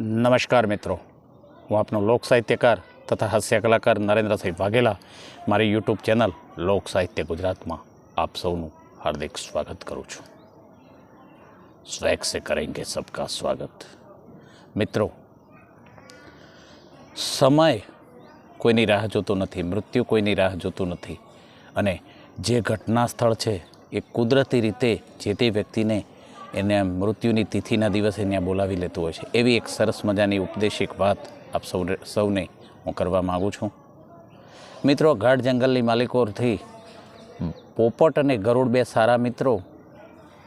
નમસ્કાર મિત્રો. હું આપનો લોક સાહિત્યકાર તથા હાસ્ય કલાકાર નરેન્દ્રસિંહ વાઘેલા. મારી યુટ્યુબ ચેનલ લોક સાહિત્ય ગુજરાતમાં આપ સૌનું હાર્દિક સ્વાગત કરું છું. સ્વેગ સે કરેંગે સબકા સ્વાગત. મિત્રો, સમય કોઈની રાહ જોતો નથી, મૃત્યુ કોઈની રાહ જોતું નથી અને જે ઘટના સ્થળ છે એ કુદરતી રીતે જે તે વ્યક્તિને એને મૃત્યુની તિથિના દિવસે ત્યાં બોલાવી લેતું હોય છે. એવી એક સરસ મજાની ઉપદેશિક વાત આપ સૌને સૌને હું કરવા માગું છું. મિત્રો, ગાઢ જંગલની માલિકોથી પોપટ અને ગરુડ બે સારા મિત્રો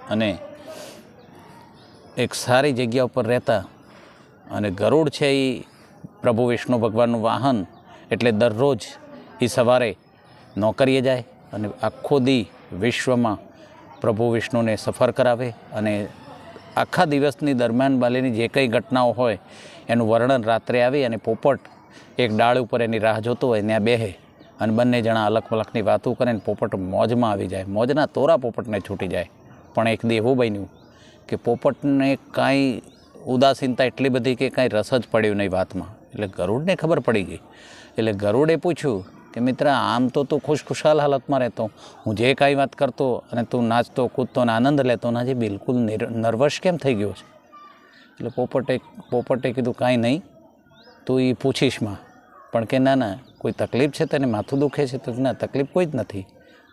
અને એક સારી જગ્યા ઉપર રહેતા અને ગરુડ છે એ પ્રભુ વિષ્ણુ ભગવાનનું વાહન એટલે દરરોજ એ સવારે નોકરીએ જાય અને આખો દી વિશ્વમાં પ્રભુ વિષ્ણુને સફર કરાવે અને આખા દિવસની દરમિયાન બાલીની જે કંઈ ઘટનાઓ હોય, એનું વર્ણન રાત્રે આવી અને પોપટ એક ડાળ ઉપર એની રાહ જોતો હોય, ત્યાં બેહે અને બંને જણા અલગ પલકની વાતો કરે ને પોપટ મોજમાં આવી જાય. મોજના તોરા પોપટને છૂટી જાય. પણ એક દી એવું બન્યું કે પોપટને કાંઈ ઉદાસીનતા એટલી બધી કે કાંઈ રસ જ પડ્યું નહીં વાતમાં. એટલે ગરુડને ખબર પડી ગઈ. એટલે ગરુડે પૂછ્યું કે મિત્ર, આમ તો તું ખુશખુશાલ હાલતમાં રહેતો. હું જે કાંઈ વાત કરતો અને તું નાચતો, કૂદતો અને આનંદ લેતો ને આજે બિલકુલ નર્વસ કેમ થઈ ગયો છે? એટલે પોપટે પોપટે કીધું, કાંઈ નહીં, તું એ પૂછીશમાં. પણ કે, ના ના, કોઈ તકલીફ છે તને? માથું દુખે છે? તો ના, તકલીફ કોઈ જ નથી.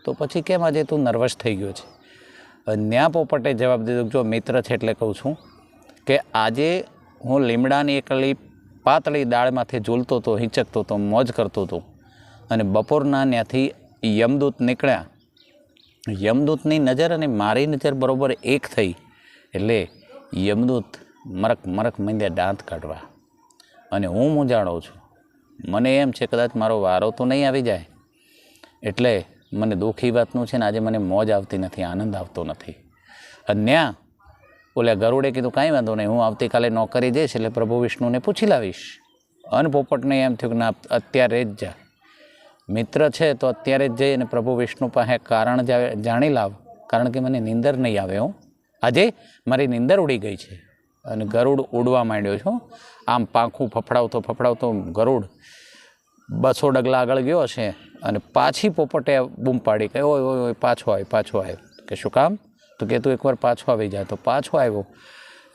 તો પછી કેમ આજે તું નર્વસ થઈ ગયો છે? ન્યા પોપટે જવાબ દીધો, જો મિત્ર છે એટલે કહું છું કે આજે હું લીમડાની એકલી પાતળી દાળમાંથી ઝૂલતો હતો હિંચકતો હતો મોજ કરતો હતો અને બપોરના ત્યાંથી યમદૂત નીકળ્યા. યમદૂતની નજર અને મારી નજર બરોબર એક થઈ. એટલે યમદૂત મરક મરક મંડ્યા દાંત કાઢવા. અને હું મૂંઝાણો છું. મને એમ છે કદાચ મારો વારો તો નહીં આવી જાય. એટલે મને દુઃખી વાતનું છે ને આજે મને મોજ આવતી નથી, આનંદ આવતો નથી. અન્યા ઓલા ગરુડે કીધું, કાંઈ વાંધો નહીં, હું આવતીકાલે નોકરી જઈશ એટલે પ્રભુ વિષ્ણુને પૂછી લાવીશ. અને પોપટને એમ થયું કે, ના, અત્યારે જ જા. મિત્ર છે, તો અત્યારે જ જઈ અને પ્રભુ વિષ્ણુ પાસે કારણ જાણી લાવ. કારણ કે મને નીંદર નહીં આવે હું. આજે મારી નીંદર ઉડી ગઈ છે અને ગરુડ ઉડવા માંડ્યો છું. આમ પાંખું ફફડાવતો ફફડાવતો ગરુડ બસો ડગલા આગળ ગયો છે અને પાછી પોપટે બૂમ પાડી કે, ઓય ઓય પાછો આવ્યો પાછો આવ્યો કે, શું કામ? તો કે તું એકવાર પાછો આવી જા. તો પાછો આવ્યો.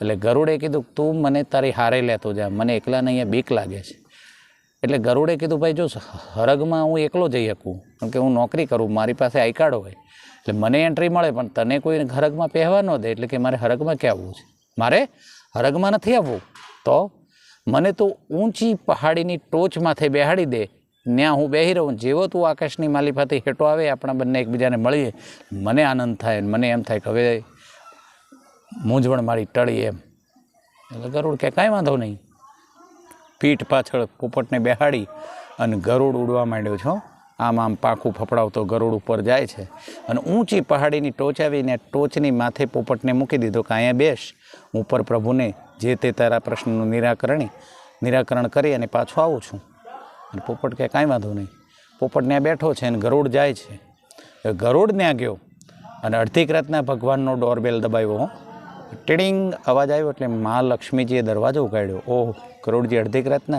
એટલે ગરુડે કીધું, તું મને તારી હારે લેતો જા. મને એકલાને અહીંયા બીક લાગે છે. એટલે ગરુડે કીધું, ભાઈ, જો હરગમાં હું એકલો જઈ શકું, કેમ કે હું નોકરી કરું, મારી પાસે આઈ કાર્ડ હોય, એટલે મને એન્ટ્રી મળે, પણ તને કોઈ હરગમાં પહેવા ન દે, એટલે કે મારે હરગમાં ક્યાં આવવું છે? મારે હરગમાં નથી આવવું. તો મને તો ઊંચી પહાડીની ટોચ માથે બેહાડી દે ત્યાં હું બેહી રહું, જેવો તું આકાશની માલિફાથી હેઠો આવે, આપણા બંને એકબીજાને મળીએ, મને આનંદ થાય મને એમ થાય કે હવે મૂંઝવણ મારી ટળી એમ. એટલે ગરુડ કે કાંઈ વાંધો નહીં. પીઠ પાછળ પોપટને બેહાડી અને ગરુડ ઉડવા માંડ્યો છો. આમ આમ પાકું ફફડાવતો ગરુડ ઉપર જાય છે. અને ઊંચી પહાડીની ટોચ આવીને ટોચની માથે પોપટને મૂકી દીધો કે અહીંયા બેસ. ઉપર પ્રભુને જે તે તારા પ્રશ્નનું નિરાકરણી, નિરાકરણ કરી અને પાછો આવું છું. અને પોપટ કે કાંઈ વાંધો નહીં. પોપટ ત્યાં બેઠો છે અને ગરુડ જાય છે. ગરુડ ત્યાં ગયો અને અડધીક રાતના ભગવાનનો ડોરબેલ દબાવ્યો. હો ટીડિંગ અવાજ આવ્યો એટલે મા લક્ષ્મીજીએ દરવાજો ઉગાડ્યો. ઓહ, કરોડજી અડધીક રાતના?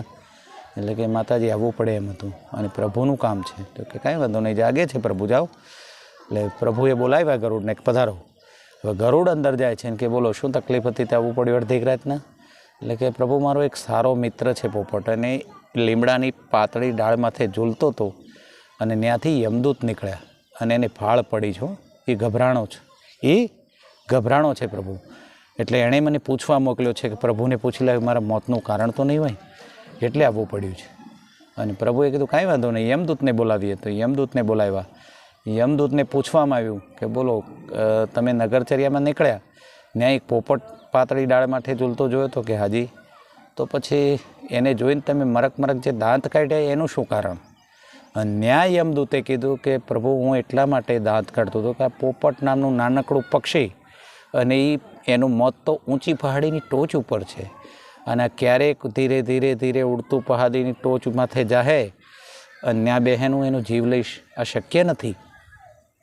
એટલે કે માતાજી આવવું પડે એમ હતું. અને પ્રભુનું કામ છે. તો કે કાંઈ વાંધો નહીં, જાગે છે પ્રભુ, જાઓ. એટલે પ્રભુએ બોલાવ્યા ગરુડને એક પધારો. હવે ગરુડ અંદર જાય છે કે, બોલો, શું તકલીફ હતી? તે આવવું પડ્યું અડધીક રાતના? એટલે કે, પ્રભુ, મારો એક સારો મિત્ર છે પોપટ. અને લીમડાની પાતળી ડાળ માથે ઝૂલતો હતો અને ત્યાંથી યમદૂત નીકળ્યા. અને એને ફાળ પડી છો એ ગભરાણો છે. એ ગભરાણો છે પ્રભુ. એટલે એણે મને પૂછવા મોકલ્યો છે કે પ્રભુને પૂછી લાવ્યું, મારા મોતનું કારણ તો નહીં હોય? એટલે આવવું પડ્યું છે. અને પ્રભુએ કીધું, કાંઈ વાંધો નહીં, યમદૂતને બોલાવીએ. તો યમદૂતને બોલાવ્યા. યમદૂતને પૂછવામાં આવ્યું કે, બોલો તમે નગરચર્યામાં નીકળ્યા? ત્યાં એક પોપટ પાતળી ડાળ માથે ઝૂલતો જોયો તો કે, હાજી, તો પછી એને જોઈને તમે મરક મરક જે દાંત કાઢ્યા એનું શું કારણ? અને ન્યાય યમદૂતે કીધું કે, પ્રભુ, હું એટલા માટે દાંત કાઢતો હતો કે આ પોપટ નામનું નાનકડું પક્ષી અને એ એનું મોત તો ઊંચી પહાડીની ટોચ ઉપર છે. અને ક્યારેક ધીરે ધીરે ધીરે ઉડતું પહાડીની ટોચ માથે જાહે અને ત્યાં બહેનું એનો જીવ લઈશ, આ શક્ય નથી.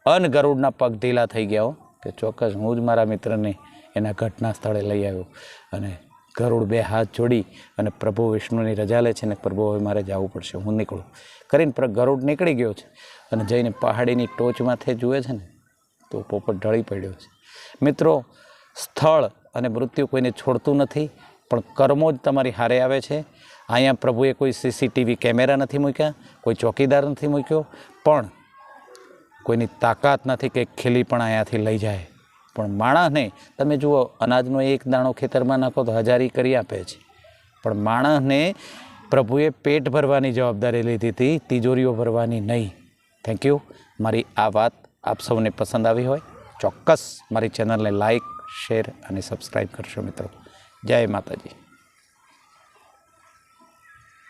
અન ગરુડના પગ ઢીલા થઈ ગયા હો, કે ચોક્કસ હું જ મારા મિત્રને એના ઘટના સ્થળે લઈ આવ્યો. અને ગરુડ બે હાથ જોડી અને પ્રભુ વિષ્ણુની રજા લે છે ને પ્રભુ હવે મારે જવું પડશે, હું નીકળું. કરીને ગરુડ નીકળી ગયો છે અને જઈને પહાડીની ટોચ માથે જુએ છે ને, તો પોપટ ઢળી પડ્યો છે. મિત્રો સ્થળ અને મૃત્યુ કોઈને છોડતું નથી, પણ કર્મો જ તમારી હારે આવે છે. અહીંયા પ્રભુએ કોઈ સીસીટીવી કેમેરા નથી મૂક્યા, કોઈ ચોકીદાર નથી મૂક્યો, પણ કોઈની તાકાત નથી કે ખીલી પણ અહીંયાથી લઈ જાય. પણ માણસને, તમે જુઓ, અનાજનો એક દાણો ખેતરમાં નાખો તો હજારી કરી આપે છે. પણ માણસને પ્રભુએ પેટ ભરવાની જવાબદારી લીધી હતી, તિજોરીઓ ભરવાની નહીં. થેન્ક યુ મારી આ વાત આપ સૌને પસંદ આવી હોય, ચોક્કસ મારી ચેનલને લાઈક શેર અને સબસ્ક્રાઈબ કરશો મિત્રો. જય માતાજી.